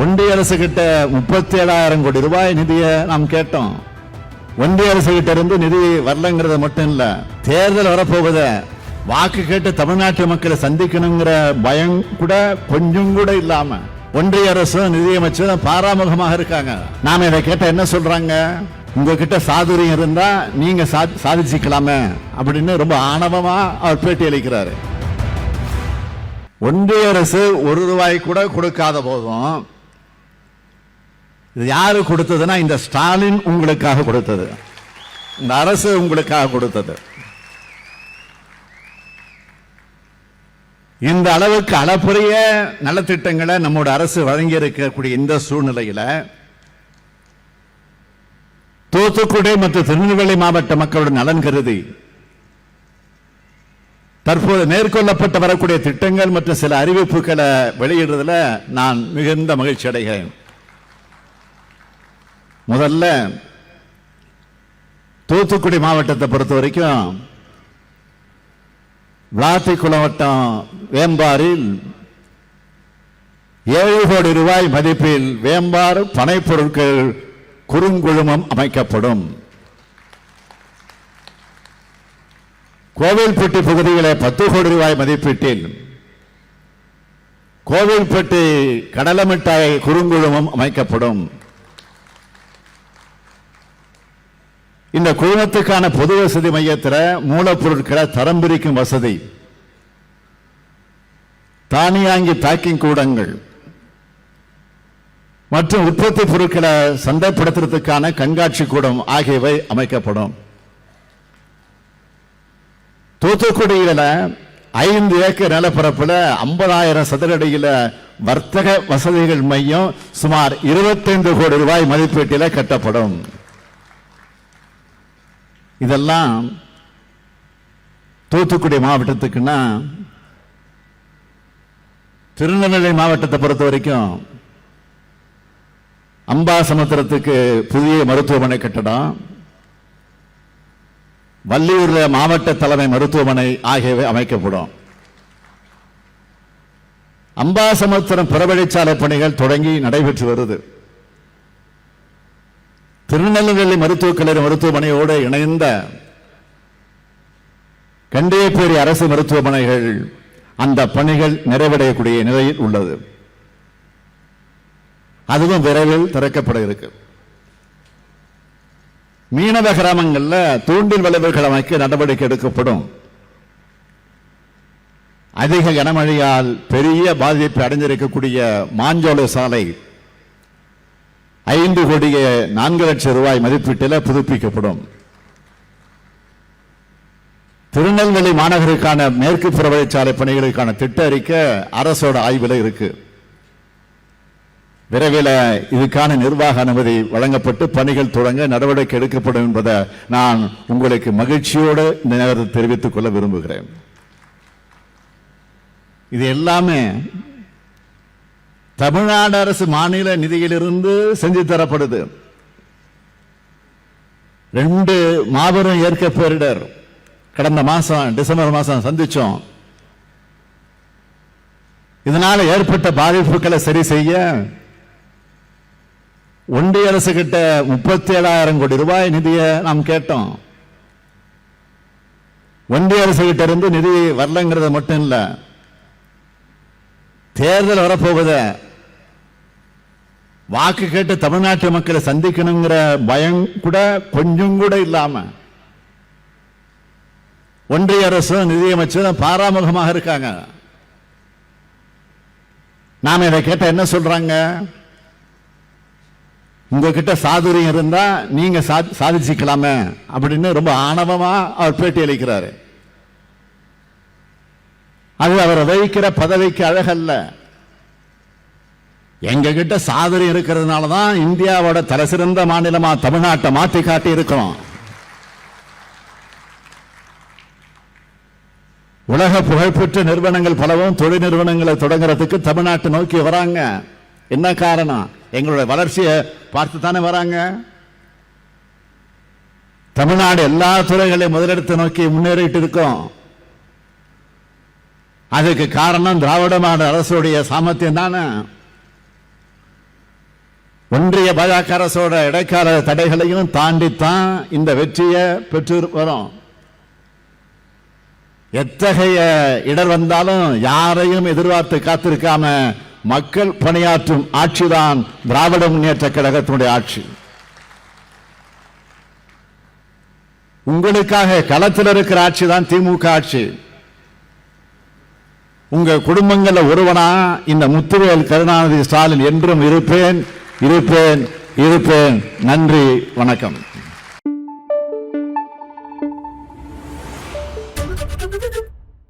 ஒன்றிய அரசு கிட்ட முப்பத்தி ஏழாயிரம் கோடி ரூபாய் நிதியை நாம் கேட்டோம். ஒன்றிய அரசு கிட்ட இருந்து நிதி வரலங்கிறது மட்டும் இல்லை தேர்தல் வரப்போகுத. வாக்கு கேட்டு தமிழ்நாட்டு மக்களை சந்திக்கணுங்கிற பயம் கூட கொஞ்சம் கூட இல்லாம ஒன்றிய அரசும் நிதியமைச்சரும் பாராமுகமாக இருக்காங்க. நாம இதை கேட்ட என்ன சொல்றாங்க? உங்ககிட்ட சாதுரியம் இருந்தா நீங்க சாதிச்சுக்கலாமே அப்படின்னு ரொம்ப ஆணவமா அவர் பேட்டி அளிக்கிறாரு. ஒன்றிய அரசு ஒரு ரூபாய் கூட கொடுக்காத போதும் இது யாரு கொடுத்ததுன்னா இந்த ஸ்டாலின் உங்களுக்காக கொடுத்தது. இந்த அரசு உங்களுக்காக கொடுத்தது. இந்த அளவுக்கு அளப்புரிய நலத்திட்டங்களை நம்மோட அரசு வழங்கி இருக்கக்கூடிய இந்த சூழ்நிலையில தூத்துக்குடி மற்றும் திருநெல்வேலி மாவட்ட மக்களோட நலன் கருதி தற்போது மேற்கொள்ளப்பட்டு வரக்கூடிய திட்டங்கள் மற்றும் சில அறிவிப்புகளை வெளியிடுறதுல நான் மிகுந்த மகிழ்ச்சி அடைகிறேன். முதல்ல தூத்துக்குடி மாவட்டத்தை பொறுத்த வரைக்கும் விளாத்திக்குளம் வட்டம் வேம்பாரில் ஏழு கோடி ரூபாய் மதிப்பில் வேம்பார் பனைப்பொருட்கள் குறுங்குழுமம் அமைக்கப்படும். கோவில்பட்டி பகுதிகளை பத்து கோடி ரூபாய் மதிப்பீட்டில் கோவில்பட்டி கடலமிட்டாய் குறுங்குழுமம் அமைக்கப்படும். இந்த குழுமத்துக்கான பொது வசதி மையத்தில் மூலப்பொருட்களை தரம் பிரிக்கும் வசதி. தானியாங்கி பேக்கிங் கூடங்கள். மற்றும் உற்பத்தி பொருட்களை சந்தைப்படுத்துறதுக்கான கண்காட்சி கூடம் ஆகியவை அமைக்கப்படும். தூத்துக்குடியில் ஐந்து ஏக்கர் நிலப்பரப்பில் ஐம்பதாயிரம் சதுரடியில் வர்த்தக வசதிகள் மையம் சுமார் 25 கோடி ரூபாய் மதிப்பீட்டில் கட்டப்படும். இதெல்லாம் தூத்துக்குடி மாவட்டத்துக்குன்னா திருநெல்வேலி மாவட்டத்தை பொறுத்த வரைக்கும் அம்பா சமுத்திரத்துக்கு புதிய மருத்துவமனை கட்டடம் வள்ளியூர்ல மாவட்ட தலைமை மருத்துவமனை ஆகியவை அமைக்கப்படும். அம்பாசமுத்திரம் புறவழிச்சாலை பணிகள் தொடங்கி நடைபெற்று வருது. திருநெல்வேலி மருத்துவக் கல்லூரி மருத்துவமனையோடு இணைந்த கண்டியப்பேரி அரசு மருத்துவமனைகள் அந்த பணிகள் நிறைவடையக்கூடிய நிலையில் உள்ளது. அதுவும் விரைவில் திறக்கப்பட இருக்கு. மீனவ கிராமங்கள்ல தூண்டில் விளைவுகள் அமைக்க நடவடிக்கை எடுக்கப்படும். அதிக கனமழையால் பெரிய பாதிப்பு அடைஞ்சிருக்கக்கூடிய மாஞ்சோலை சாலை ஐந்து கோடியே நான்கு லட்சம் ரூபாய் மதிப்பீட்டில் புதுப்பிக்கப்படும். திருநெல்வேலி மாநகருக்கான மேற்கு புறவழிச்சாலை பணிகளுக்கான திட்ட அறிக்கை அரசோட ஆய்வில் இருக்கு. விரைவில் இதுக்கான நிர்வாக அனுமதி வழங்கப்பட்டு பணிகள் தொடங்க நடவடிக்கை எடுக்கப்படும் என்பதை நான் உங்களுக்கு மகிழ்ச்சியோடு இந்த நேரத்தில் தெரிவித்துக் கொள்ள விரும்புகிறேன். இது எல்லாமே தமிழ்நாடு அரசு மாநில நிதியிலிருந்து செஞ்சு தரப்படுது. ரெண்டு மாபெரும் இயற்கை பேரிடர். கடந்த மாசம் டிசம்பர் மாசம் சந்திச்சோம். இதனால ஏற்பட்ட பாதிப்புகளை சரி செய்ய ஒன்றிய அரசு கிட்ட முப்பத்தி ஏழாயிரம் கோடி ரூபாய் நிதியை நாம் கேட்டோம். ஒன்றிய அரசு கிட்ட இருந்து நிதி வரலங்கிறது மட்டும் இல்லை தேர்தல் வரப்போகுது. வாக்கு கேட்டு தமிழ்நாட்டு மக்களை சந்திக்கணுங்கிற பயம் கூட கொஞ்சம் கூட இல்லாம ஒன்றிய அரசும் நிதியமைச்சரும் பாராமுகமாக இருக்காங்க. நாம இதை கேட்ட என்ன சொல்றாங்க? உங்ககிட்ட சாதுரியம் இருந்தா நீங்க சா- சாதிச்சுக்கலாமே அப்படின்னு ரொம்ப ஆணவமா அவர் பேட்டி அளிக்கிறாரு. அது அவரை வகிக்கிற பதவிக்கு அழகல்ல. எங்ககிட்ட சாதனை இருக்கிறதுனால தான் இந்தியாவோட தலைசிறந்த மாநிலமா தமிழ்நாட்டை மாற்றி காட்டி இருக்கிறோம். உலக புகழ்பெற்ற நிறுவனங்கள் பலவும் தொழில் நிறுவனங்களை தொடங்குறதுக்கு தமிழ்நாட்டை நோக்கி வராங்க. என்ன காரணம்? எங்களுடைய வளர்ச்சியை பார்த்து தானே வராங்க. தமிழ்நாடு எல்லா துறைகளையும் முதலிடத்தை நோக்கி முன்னேறிட்டு இருக்கோம். அதுக்கு காரணம் திராவிட மாநில அரசுடைய சாமர்த்தியம் தானே ஒன்றிய பாஜக அரசோட இடைக்கால தடைகளையும் தாண்டித்தான் இந்த வெற்றியை பெற்று வரும். எத்தகைய இடர் வந்தாலும் யாரையும் எதிர்பார்த்து காத்திருக்காம மக்கள் பணியாற்றும் ஆட்சிதான் திராவிட முன்னேற்ற கழகத்தினுடைய ஆட்சி. உங்களுக்காக களத்தில் இருக்கிற ஆட்சி தான் திமுக ஆட்சி. உங்க குடும்பங்களில் ஒருவனா இந்த முத்துவேல் கருணாநிதி ஸ்டாலின் என்றும் இருப்பேன். இருப்பேன் இருப்பேன். நன்றி வணக்கம்.